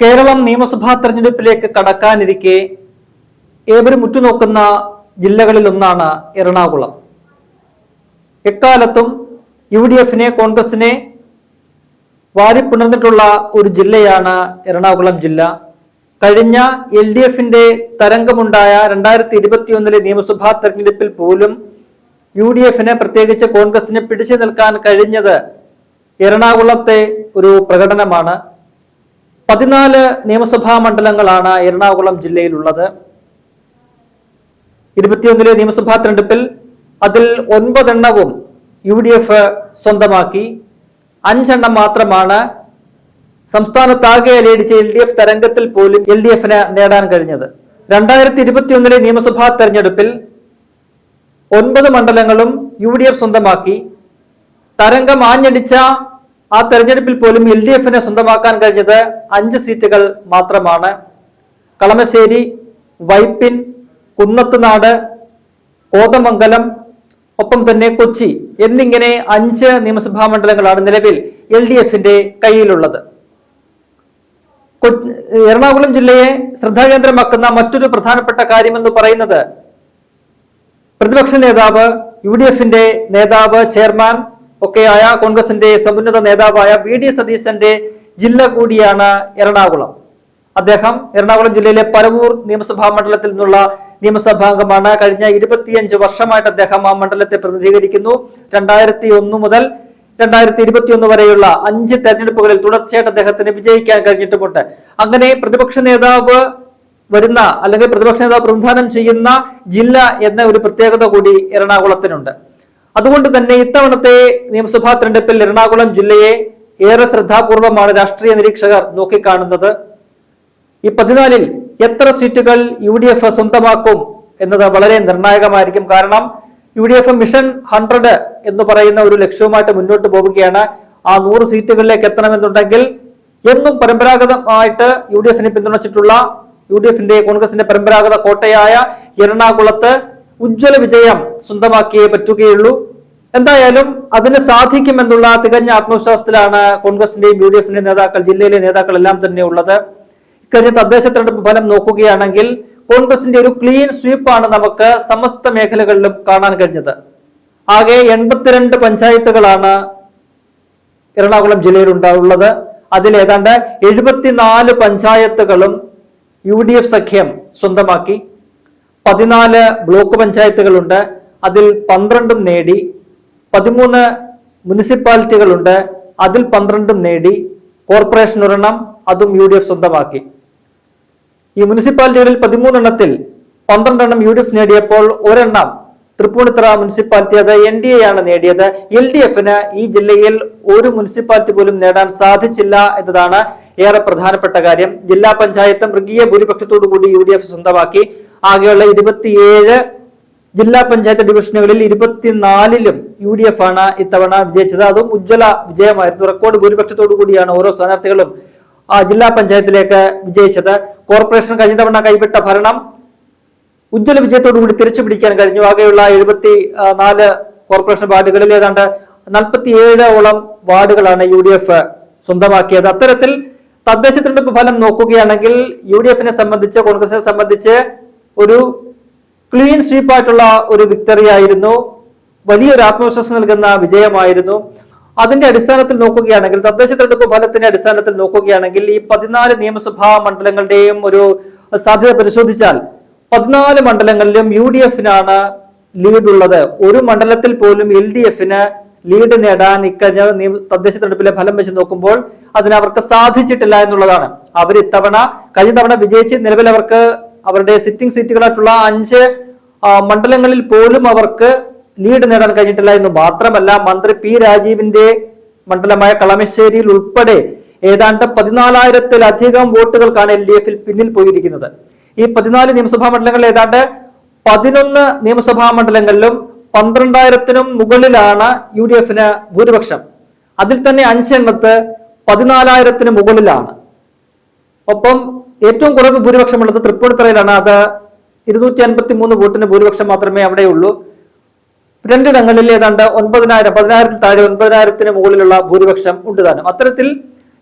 കേരളം നിയമസഭാ തെരഞ്ഞെടുപ്പിലേക്ക് കടക്കാനിരിക്കെ ഏവരും ഉറ്റുനോക്കുന്ന ജില്ലകളിൽ ഒന്നാണ് എറണാകുളം. എക്കാലത്തും യു ഡി എഫിനെ കോൺഗ്രസിനെ വാരിപ്പുണർന്നിട്ടുള്ള ഒരു ജില്ലയാണ് എറണാകുളം ജില്ല. കഴിഞ്ഞ എൽ ഡി എഫിന്റെ തരംഗമുണ്ടായ രണ്ടായിരത്തി ഇരുപത്തിയൊന്നിലെ നിയമസഭാ തെരഞ്ഞെടുപ്പിൽ പോലും യു ഡി എഫിന് പ്രത്യേകിച്ച് കോൺഗ്രസിന് പിടിച്ചു നിൽക്കാൻ കഴിഞ്ഞത് എറണാകുളത്തെ ഒരു പ്രകടനമാണ്. പതിനാല് നിയമസഭാ മണ്ഡലങ്ങളാണ് എറണാകുളം ജില്ലയിലുള്ളത്. ഇരുപത്തിയൊന്നിലെ നിയമസഭാ തെരഞ്ഞെടുപ്പിൽ അതിൽ ഒൻപതെണ്ണവും യു ഡി എഫ് സ്വന്തമാക്കി. അഞ്ചെണ്ണം മാത്രമാണ് സംസ്ഥാനത്താകെ അലയടിച്ച എൽ ഡി എഫ് തരംഗത്തിൽ പോലും എൽ ഡി എഫിന് നേടാൻ കഴിഞ്ഞത്. രണ്ടായിരത്തി ഇരുപത്തിയൊന്നിലെ നിയമസഭാ തെരഞ്ഞെടുപ്പിൽ ഒൻപത് മണ്ഡലങ്ങളും യു ഡി എഫ് സ്വന്തമാക്കി. തരംഗം ആഞ്ഞടിച്ച ആ തെരഞ്ഞെടുപ്പിൽ പോലും എൽ ഡി എഫിനെ സ്വന്തമാക്കാൻ കഴിഞ്ഞത് അഞ്ച് സീറ്റുകൾ മാത്രമാണ്. കളമശ്ശേരി വൈപ്പിൻ കുന്നത്തുനാട് കോതമംഗലം ഒപ്പം തന്നെ കൊച്ചി എന്നിങ്ങനെ അഞ്ച് നിയമസഭാ മണ്ഡലങ്ങളാണ് നിലവിൽ എൽ ഡി എഫിന്റെ കയ്യിലുള്ളത്. എറണാകുളം ജില്ലയെ ശ്രദ്ധാകേന്ദ്രമാക്കുന്ന മറ്റൊരു പ്രധാനപ്പെട്ട കാര്യമെന്ന് പറയുന്നത് പ്രതിപക്ഷ നേതാവ് യു ഡി എഫിന്റെ നേതാവ് ചെയർമാൻ ഒക്കെയായ കോൺഗ്രസിന്റെ സമുന്നത നേതാവായ വി ഡി സതീശന്റെ ജില്ല കൂടിയാണ് എറണാകുളം. അദ്ദേഹം എറണാകുളം ജില്ലയിലെ പരവൂർ നിയമസഭാ മണ്ഡലത്തിൽ നിന്നുള്ള നിയമസഭാംഗമാണ് കഴിഞ്ഞ ഇരുപത്തിയഞ്ച് വർഷമായിട്ട് അദ്ദേഹം ആ മണ്ഡലത്തെ പ്രതിനിധീകരിക്കുന്നു. രണ്ടായിരത്തി ഒന്ന് മുതൽ രണ്ടായിരത്തി ഇരുപത്തിയൊന്ന് വരെയുള്ള അഞ്ച് തെരഞ്ഞെടുപ്പുകളിൽ തുടർച്ചയായിട്ട് അദ്ദേഹത്തിന് വിജയിക്കാൻ കഴിഞ്ഞിട്ടുമുണ്ട്. അങ്ങനെ പ്രതിപക്ഷ നേതാവ് വരുന്ന അല്ലെങ്കിൽ പ്രതിപക്ഷ നേതാവ് പ്രതിനിധാനം ചെയ്യുന്ന ജില്ല എന്ന ഒരു പ്രത്യേകത കൂടി എറണാകുളത്തിനുണ്ട്. അതുകൊണ്ട് തന്നെ ഇത്തവണത്തെ നിയമസഭാ തെരഞ്ഞെടുപ്പിൽ എറണാകുളം ജില്ലയെ ഏറെ ശ്രദ്ധാപൂർവമാണ് രാഷ്ട്രീയ നിരീക്ഷകർ നോക്കിക്കാണുന്നത്. ഈ പതിനാലിൽ എത്ര സീറ്റുകൾ യു ഡി എഫ് സ്വന്തമാക്കും എന്നത് വളരെ നിർണായകമായിരിക്കും. കാരണം U D F mission hundred എന്ന് പറയുന്ന ഒരു ലക്ഷ്യവുമായിട്ട് മുന്നോട്ട് പോവുകയാണ്. ആ നൂറ് സീറ്റുകളിലേക്ക് എത്തണമെന്നുണ്ടെങ്കിൽ എന്നും പരമ്പരാഗതമായിട്ട് യു ഡി എഫിനെ പിന്തുണച്ചിട്ടുള്ള യു ഡി എഫിന്റെ കോൺഗ്രസിന്റെ പരമ്പരാഗത കോട്ടയായ എറണാകുളത്ത് ഉജ്ജ്വല വിജയം സ്വന്തമാക്കിയേ പറ്റുകയുള്ളൂ. എന്തായാലും അതിന് സാധിക്കുമെന്നുള്ള തികഞ്ഞ ആത്മവിശ്വാസത്തിലാണ് കോൺഗ്രസിന്റെയും യു ഡി എഫിന്റെയും നേതാക്കൾ ജില്ലയിലെ നേതാക്കൾ എല്ലാം തന്നെ ഉള്ളത്. ഇക്കഴിഞ്ഞ തദ്ദേശ തെരഞ്ഞെടുപ്പ് ഫലം നോക്കുകയാണെങ്കിൽ കോൺഗ്രസിന്റെ ഒരു ക്ലീൻ സ്വീപ്പാണ് നമുക്ക് സമസ്ത മേഖലകളിലും കാണാൻ കഴിഞ്ഞത്. ആകെ എൺപത്തിരണ്ട് പഞ്ചായത്തുകളാണ് എറണാകുളം ജില്ലയിൽ ഉണ്ടാവുള്ളത്. അതിൽ എഴുപത്തിനാല് പഞ്ചായത്തുകളും യു ഡി എഫ് സഖ്യം സ്വന്തമാക്കി. പതിനാല് ബ്ലോക്ക് പഞ്ചായത്തുകളുണ്ട്. അതിൽ പന്ത്രണ്ടും നേടി. പതിമൂന്ന് മുനിസിപ്പാലിറ്റികളുണ്ട്. അതിൽ പന്ത്രണ്ടും നേടി. കോർപ്പറേഷൻ ഒരെണ്ണം അതും യു ഡി എഫ് സ്വന്തമാക്കി. ഈ മുനിസിപ്പാലിറ്റികളിൽ പതിമൂന്നെണ്ണത്തിൽ പന്ത്രണ്ടെണ്ണം യു ഡി എഫ് നേടിയപ്പോൾ ഒരെണ്ണം തൃപ്പൂണിത്തറ മുനിസിപ്പാലിറ്റി അത് എൻ ഡി എ ആണ് നേടിയത്. എൽ ഡി എഫിന് ഈ ജില്ലയിൽ ഒരു മുനിസിപ്പാലിറ്റി പോലും നേടാൻ സാധിച്ചില്ല എന്നതാണ് ഏറെ പ്രധാനപ്പെട്ട കാര്യം. ജില്ലാ പഞ്ചായത്ത് മൃഗീയ ഭൂരിപക്ഷത്തോടു കൂടി യു ഡി എഫ് സ്വന്തമാക്കി. ആകെയുള്ള ഇരുപത്തിയേഴ് ജില്ലാ പഞ്ചായത്ത് ഡിവിഷനുകളിൽ ഇരുപത്തിനാലിലും യു ഡി എഫ് ആണ് ഇത്തവണ വിജയിച്ചത്. അതും ഉജ്ജ്വല വിജയമായിരുന്നു. റെക്കോർഡ് ഭൂരിപക്ഷത്തോടു കൂടിയാണ് ഓരോ സ്ഥാനാർത്ഥികളും ആ ജില്ലാ പഞ്ചായത്തിലേക്ക് വിജയിച്ചത്. കോർപ്പറേഷൻ കഴിഞ്ഞ തവണ കൈവിട്ട ഭരണം ഉജ്ജ്വല വിജയത്തോടു കൂടി തിരിച്ചു പിടിക്കാൻ കഴിഞ്ഞു. ആകെയുള്ള എഴുപത്തി നാല് കോർപ്പറേഷൻ വാർഡുകളിൽ ഏതാണ്ട് നാൽപ്പത്തിയേഴോളം വാർഡുകളാണ് യു ഡി എഫ് സ്വന്തമാക്കിയത്. അത്തരത്തിൽ തദ്ദേശ തിരഞ്ഞെടുപ്പ് ഫലം നോക്കുകയാണെങ്കിൽ യു ഡി എഫിനെ സംബന്ധിച്ച് കോൺഗ്രസിനെ സംബന്ധിച്ച് ഒരു ക്ലീൻ സ്വീപ്പ് ആയിട്ടുള്ള ഒരു വിക്ടറി ആയിരുന്നു വലിയൊരു ആത്മവിശ്വാസം നൽകുന്ന വിജയമായിരുന്നു. അതിന്റെ അടിസ്ഥാനത്തിൽ നോക്കുകയാണെങ്കിൽ തദ്ദേശ തെരഞ്ഞെടുപ്പ് ഫലത്തിന്റെ അടിസ്ഥാനത്തിൽ നോക്കുകയാണെങ്കിൽ ഈ പതിനാല് നിയമസഭാ മണ്ഡലങ്ങളുടെയും ഒരു സാധ്യത പരിശോധിച്ചാൽ പതിനാല് മണ്ഡലങ്ങളിലും യു ഡി എഫിനാണ് ലീഡുള്ളത് ഒരു മണ്ഡലത്തിൽ പോലും എൽ ഡി എഫിന് ലീഡ് നേടാൻ ഇക്കഴിഞ്ഞ തദ്ദേശ തെരഞ്ഞെടുപ്പിലെ ഫലം വെച്ച് നോക്കുമ്പോൾ അതിന് അവർക്ക് സാധിച്ചിട്ടില്ല എന്നുള്ളതാണ്. അവർ ഇത്തവണ കഴിഞ്ഞ തവണ വിജയിച്ച് നിലവിൽ അവർക്ക് അവരുടെ സിറ്റിംഗ് സീറ്റുകളായിട്ടുള്ള അഞ്ച് മണ്ഡലങ്ങളിൽ പോലും അവർക്ക് ലീഡ് നേടാൻ കഴിഞ്ഞിട്ടില്ല എന്ന് മാത്രമല്ല മന്ത്രി പി രാജീവിന്റെ മണ്ഡലമായ കളമശ്ശേരിയിൽ ഉൾപ്പെടെ ഏതാണ്ട് പതിനാലായിരത്തിലധികം വോട്ടുകൾക്കാണ് എൽ ഡി എഫിൽ പിന്നിൽ പോയിരിക്കുന്നത്. ഈ പതിനാല് നിയമസഭാ മണ്ഡലങ്ങളിൽ ഏതാണ്ട് പതിനൊന്ന് നിയമസഭാ മണ്ഡലങ്ങളിലും പന്ത്രണ്ടായിരത്തിനും മുകളിലാണ് യു ഡി എഫിന് ഭൂരിപക്ഷം. അതിൽ തന്നെ അഞ്ചെണ്ണത്ത് പതിനാലായിരത്തിന് മുകളിലാണ്. ഒപ്പം ഏറ്റവും കുറവ് ഭൂരിപക്ഷമുള്ളത് തൃപ്പൂണിത്തറയിലാണ്. അത് ഇരുന്നൂറ്റി അൻപത്തി മൂന്ന് വോട്ടിന് ഭൂരിപക്ഷം മാത്രമേ അവിടെയുള്ളൂ. രണ്ടിടങ്ങളിൽ ഏതാണ്ട് ഒൻപതിനായിരം പതിനായിരത്തിൽ താഴെ ഒൻപതിനായിരത്തിന് മുകളിലുള്ള ഭൂരിപക്ഷം ഉണ്ട് താനും. അത്തരത്തിൽ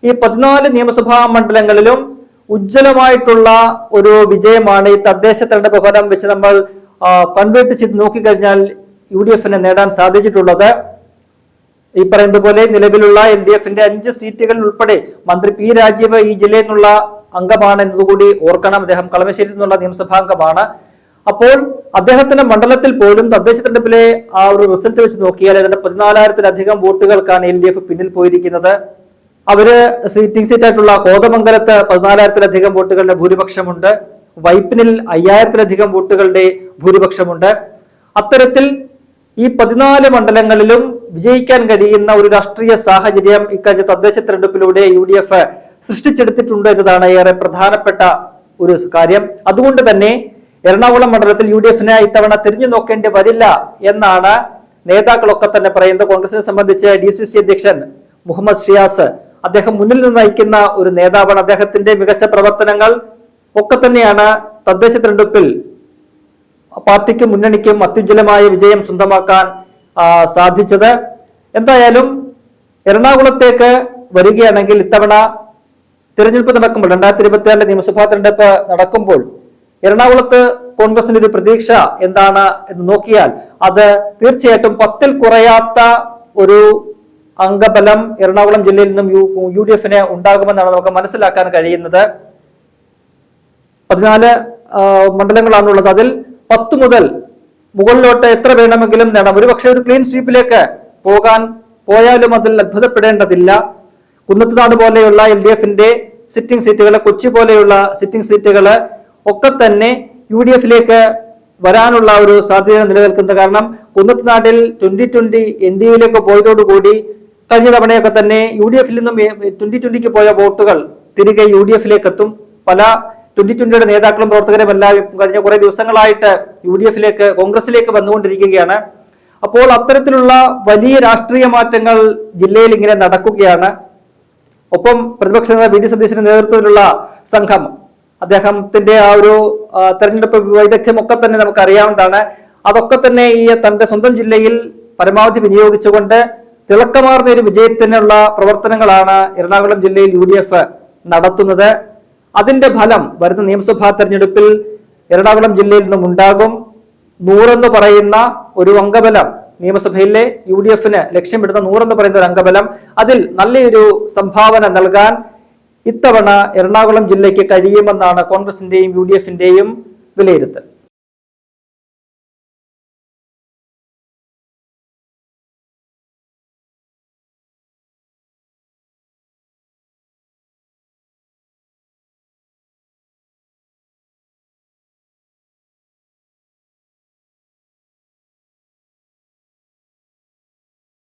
ഈ പതിനാല് നിയമസഭാ മണ്ഡലങ്ങളിലും ഉജ്ജ്വലമായിട്ടുള്ള ഒരു വിജയമാണ് ഈ തദ്ദേശ തെരഞ്ഞെടുപ്പ് ഫലം വെച്ച് നമ്മൾ കൺവേർട്ട് ചെയ്ത് നോക്കിക്കഴിഞ്ഞാൽ യു ഡി എഫിന് നേടാൻ സാധിച്ചിട്ടുള്ളത്. ഈ പറയുന്നത് പോലെ നിലവിലുള്ള എൽ ഡി എഫിന്റെ അഞ്ച് സീറ്റുകളിൽ ഉൾപ്പെടെ മന്ത്രി പി രാജീവ് ഈ ജില്ലയിൽ നിന്നുള്ള അംഗമാണ് എന്നതുകൂടി ഓർക്കണം. അദ്ദേഹം കളമശ്ശേരിയിൽ നിന്നുള്ള നിയമസഭാ അംഗമാണ്. അപ്പോൾ അദ്ദേഹത്തിന്റെ മണ്ഡലത്തിൽ പോലും തദ്ദേശ തെരഞ്ഞെടുപ്പിലെ ആ ഒരു റിസൾട്ട് വെച്ച് നോക്കിയാൽ ഏതാണ്ട് പതിനാലായിരത്തിലധികം വോട്ടുകൾക്കാണ് എൽ ഡി എഫ് പിന്നിൽ പോയിരിക്കുന്നത്. അവർ സീറ്റിംഗ് സീറ്റായിട്ടുള്ള കോതമംഗലത്ത് പതിനാലായിരത്തിലധികം വോട്ടുകളുടെ ഭൂരിപക്ഷമുണ്ട്. വൈപ്പിനിൽ അയ്യായിരത്തിലധികം വോട്ടുകളുടെ ഭൂരിപക്ഷമുണ്ട്. അത്തരത്തിൽ ഈ പതിനാല് മണ്ഡലങ്ങളിലും വിജയിക്കാൻ കഴിയുന്ന ഒരു രാഷ്ട്രീയ സാഹചര്യം ഇക്കഴിഞ്ഞ തദ്ദേശ തെരഞ്ഞെടുപ്പിലൂടെ യു ഡി എഫ് സൃഷ്ടിച്ചെടുത്തിട്ടുണ്ട് എന്നതാണ് ഏറെ പ്രധാനപ്പെട്ട ഒരു കാര്യം. അതുകൊണ്ട് തന്നെ എറണാകുളം മണ്ഡലത്തിൽ യു ഡി എഫിന് ഇത്തവണ തിരിഞ്ഞു നോക്കേണ്ടി വരില്ല എന്നാണ് നേതാക്കളൊക്കെ തന്നെ പറയുന്നത്. കോൺഗ്രസിനെ സംബന്ധിച്ച് ഡി സി സി അധ്യക്ഷൻ മുഹമ്മദ് ഷിയാസ് അദ്ദേഹം മുന്നിൽ നിന്ന് നയിക്കുന്ന ഒരു നേതാവാണ്. അദ്ദേഹത്തിന്റെ മികച്ച പ്രവർത്തനങ്ങൾ ഒക്കെ തന്നെയാണ് തദ്ദേശ തെരഞ്ഞെടുപ്പിൽ പാർട്ടിക്കും മുന്നണിക്കും അത്യുജ്വലമായ വിജയം സ്വന്തമാക്കാൻ സാധിച്ചത്. എന്തായാലും എറണാകുളത്തേക്ക് വരികയാണെങ്കിൽ ഇത്തവണ തിരഞ്ഞെടുപ്പ് നടക്കുമ്പോൾ രണ്ടായിരത്തി ഇരുപത്തി നിയമസഭാ തിരഞ്ഞെടുപ്പ് നടക്കുമ്പോൾ എറണാകുളത്ത് കോൺഗ്രസിന്റെ ഒരു പ്രതീക്ഷ എന്താണ് എന്ന് നോക്കിയാൽ അത് തീർച്ചയായിട്ടും പത്തിൽ കുറയാത്ത ഒരു അംഗബലം എറണാകുളം ജില്ലയിൽ നിന്നും യു യു ഡി എഫിന് ഉണ്ടാകുമെന്നാണ് നമുക്ക് മനസ്സിലാക്കാൻ കഴിയുന്നത്. പതിനാല് മണ്ഡലങ്ങളാണുള്ളത്. അതിൽ പത്ത് മുതൽ മുകളിലോട്ട് എത്ര വേണമെങ്കിലും നേടാം. ഒരുപക്ഷെ ഒരു ക്ലീൻ സ്വീപ്പിലേക്ക് പോകാൻ പോയാലും അതിൽ അത്ഭുതപ്പെടേണ്ടതില്ല. കുന്നത്തുനാട് പോലെയുള്ള എൽ ഡി എഫിന്റെ സിറ്റിംഗ് സീറ്റുകൾ കൊച്ചി പോലെയുള്ള സിറ്റിംഗ് സീറ്റുകൾ ഒക്കെ തന്നെ യു ഡി എഫിലേക്ക് വരാനുള്ള ഒരു സാധ്യത നിലനിൽക്കുന്നത്. കാരണം കുന്നത്തുനാട്ടിൽ ട്വന്റി ട്വന്റി എൻ ഡി എയിലേക്ക് പോയതോടുകൂടി കഴിഞ്ഞ തവണയൊക്കെ തന്നെ യു ഡി എഫിൽ നിന്നും ട്വന്റി ട്വന്റിക്ക് പോയ വോട്ടുകൾ തിരികെ യു ഡി എഫിലേക്ക് എത്തും. പല ട്വന്റി ട്വന്റിയുടെ നേതാക്കളും പ്രവർത്തകരും എല്ലാവരും കഴിഞ്ഞ കുറെ ദിവസങ്ങളായിട്ട് യു ഡി എഫിലേക്ക് കോൺഗ്രസിലേക്ക് വന്നുകൊണ്ടിരിക്കുകയാണ്. അപ്പോൾ അത്തരത്തിലുള്ള വലിയ രാഷ്ട്രീയ മാറ്റങ്ങൾ ജില്ലയിൽ ഇങ്ങനെ നടക്കുകയാണ്. ഒപ്പം പ്രതിപക്ഷ നേതാവ് വി ഡി സതീശന്റെ നേതൃത്വത്തിലുള്ള സംഘം അദ്ദേഹത്തിന്റെ ആ ഒരു തെരഞ്ഞെടുപ്പ് വൈദഗ്ധ്യം ഒക്കെ തന്നെ നമുക്ക് അറിയാവുന്നതാണ് അതൊക്കെ തന്നെ ഈ തന്റെ സ്വന്തം ജില്ലയിൽ പരമാവധി വിനിയോഗിച്ചുകൊണ്ട് തിളക്കമാർന്ന ഒരു വിജയത്തിനുള്ള പ്രവർത്തനങ്ങളാണ് എറണാകുളം ജില്ലയിൽ യു നടത്തുന്നത്. അതിന്റെ ഫലം വരുന്ന നിയമസഭാ തെരഞ്ഞെടുപ്പിൽ എറണാകുളം ജില്ലയിൽ നിന്നും ഉണ്ടാകും. നൂറെന്ന് പറയുന്ന ഒരു അംഗബലം നിയമസഭയിലെ യു ഡി എഫിന് ലക്ഷ്യമിടുന്ന നൂറെന്ന് പറയുന്ന ഒരു അംഗബലം അതിൽ നല്ലൊരു സംഭാവന നൽകാൻ ഇത്തവണ എറണാകുളം ജില്ലയ്ക്ക് കഴിയുമെന്നാണ് കോൺഗ്രസിന്റെയും യു ഡി എഫിന്റെയും വിലയിരുത്തൽ.